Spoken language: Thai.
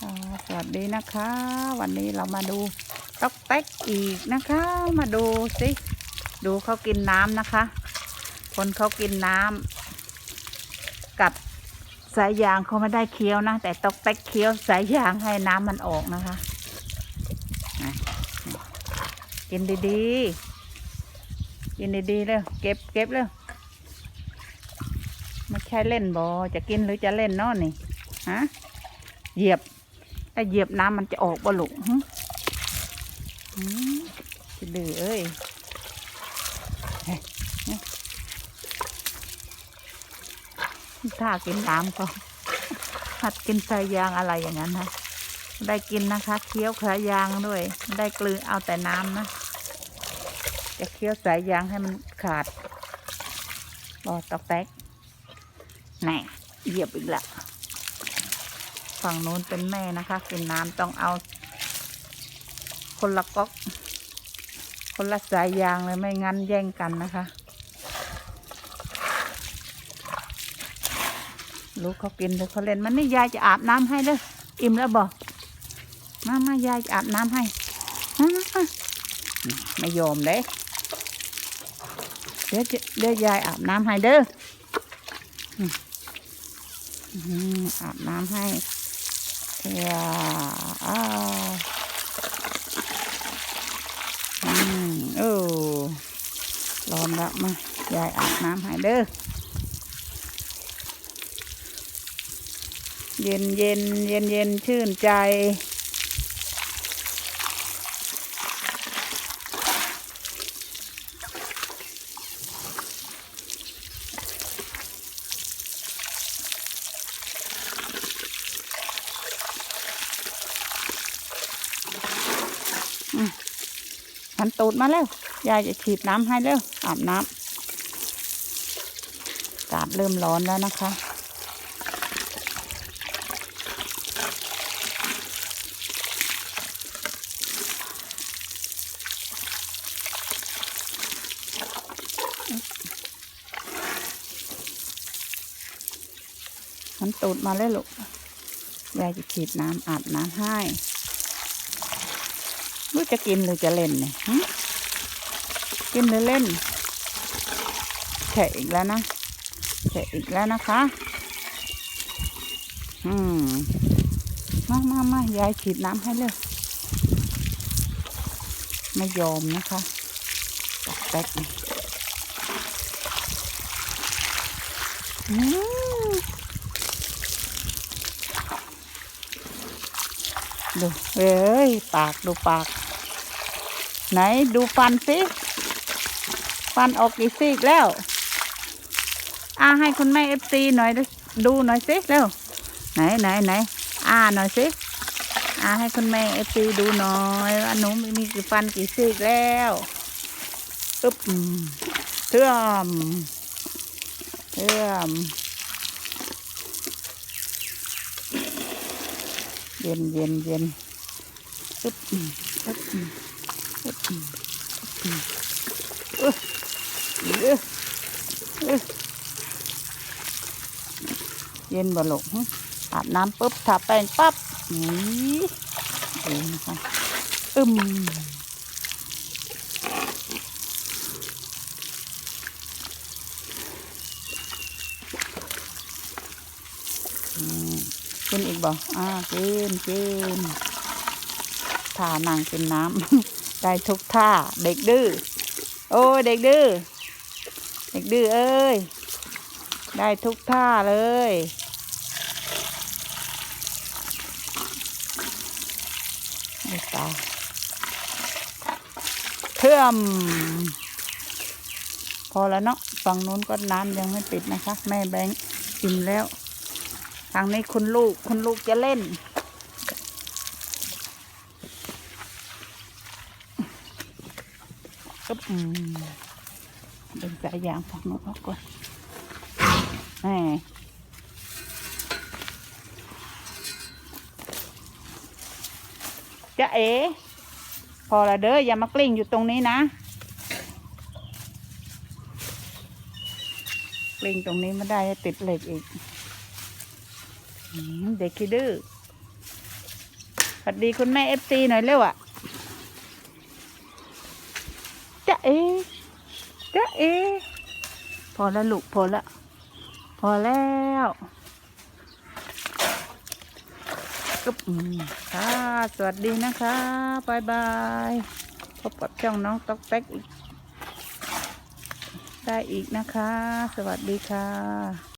สวัสดีนะคะ วันนี้เรามาดูต๊อกแต๊กอีกนะคะ มาดูสิดูเขากินน้ำนะคะ คนเขากินน้ำกับสายยางเขาไม่ได้เคี้ยวนะ แต่ต๊อกแต๊กเคี้ยวสายยางให้น้ำมันออกนะคะกินดีๆ กินดีๆเลยเก็บเก็บเลยไม่ใช่เล่นบอจะกินหรือจะเล่นนอนนี่ฮะเหยียบ ถ้าเหยียบน้ำมันจะออกบ่ลูกหึหืมสิดื้อเอ้ยถ้ากินน้ำก็หัดกินสายยางอะไรอย่างนั้นนะได้กินนะคะ เคี้ยวสายยางด้วยไม่ได้กลืนเอาแต่น้ำนะ จะเคี้ยวสายยางให้มันขาดรอตอกแตกแน่เหยียบอีกและ ฝั่งนู้นเป็นแม่นะคะ กินน้ำต้องเอา คนละก๊อก คนละสายยางเลยไม่งั้นแย่งกันนะคะ ลูกเขากินหรือเขาเล่นมันนี่ยายจะอาบน้ำให้เด้ออิ่มแล้วบอกมามายายจะอาบน้ำให้มามาไม่ยอมเด้เดี๋ยวเดี๋ยวยายอาบน้ำให้เด้ออาบน้ำให้ เยาอ้าวอืมโอ้ร้อนละมายายอาบน้ำให้เด้อเย็นเย็นเย็นเย็นชื่นใจ หันตูดมาแล้ว ยายจะฉีดน้ำให้เร็วอาบน้ำอากาศเริ่มร้อนแล้วนะคะหันตูดมาแล้วลูก ยายจะฉีดน้ำอาบน้ำให้ รู้จะกินหรือจะเล่นเนี่ยกินหรือเล่นแฉะอีกแล้วนะแฉะอีกแล้วนะคะ อืม มามามายายฉีดน้ำให้เลยไม่ยอมนะคะตักแตกนี่อืม ดูเอ้ย ปากดูปาก ไหนดูฟันสิฟันออกกี่ซีกแล้ว อ่าให้คุณแม่เอฟซีหน่อยดูหน่อยสิเร็ว ไหนไหนไหนอ่าหน่อยสิอ่าให้คุณแม่เอฟซีดูหน่อยว่าหนูมีกี่ฟันกี่ซีกแล้วอึ๊บเทื่อมเทื่อม เย็นเย็นเย็นอึ๊บอึ๊บอึ๊บอึ๊บอืมอึ๊บอึ๊บอึ๊บเย็นบ่ลงอาบน้ำปุ๊บทาแป้งปั๊บนี่ดูนะคะอึมอืม กินอีกอ่ากินกินท่านางกินน้ำ ได้ทุกท่า เด็กดื้อ โอ้เด็กดื้อ เด็กดื้อเอ้ย ได้ทุกท่าเลย ตาเพื่อมพอแล้วเนาะฝั่งนู้นก็น้ำยังไม่ปิดนะคะ แม่แบงค์อิ่มแล้ว ทางนี้คุณลูกคุณลูกจะเล่น ก็อืมเป็นสายยางฝั่งนู้นออกก่อนแหมจะเอ๋พอละเด้ออย่ามากลิ้งอยู่ตรงนี้นะกลิ้งตรงนี้ไม่ได้ติดเหล็กอีก เด็กขี้ดื้อสวัสดีคุณแม่เอฟซีหน่อยเร็วอะจะเอจะเอ พอแล้วลูกพอแล้วพอแล้วก็ค่ะ สวัสดีนะคะบายบาย พบกับช่องน้องต๊อกแต๊กอีกได้อีกนะคะ สวัสดีค่ะ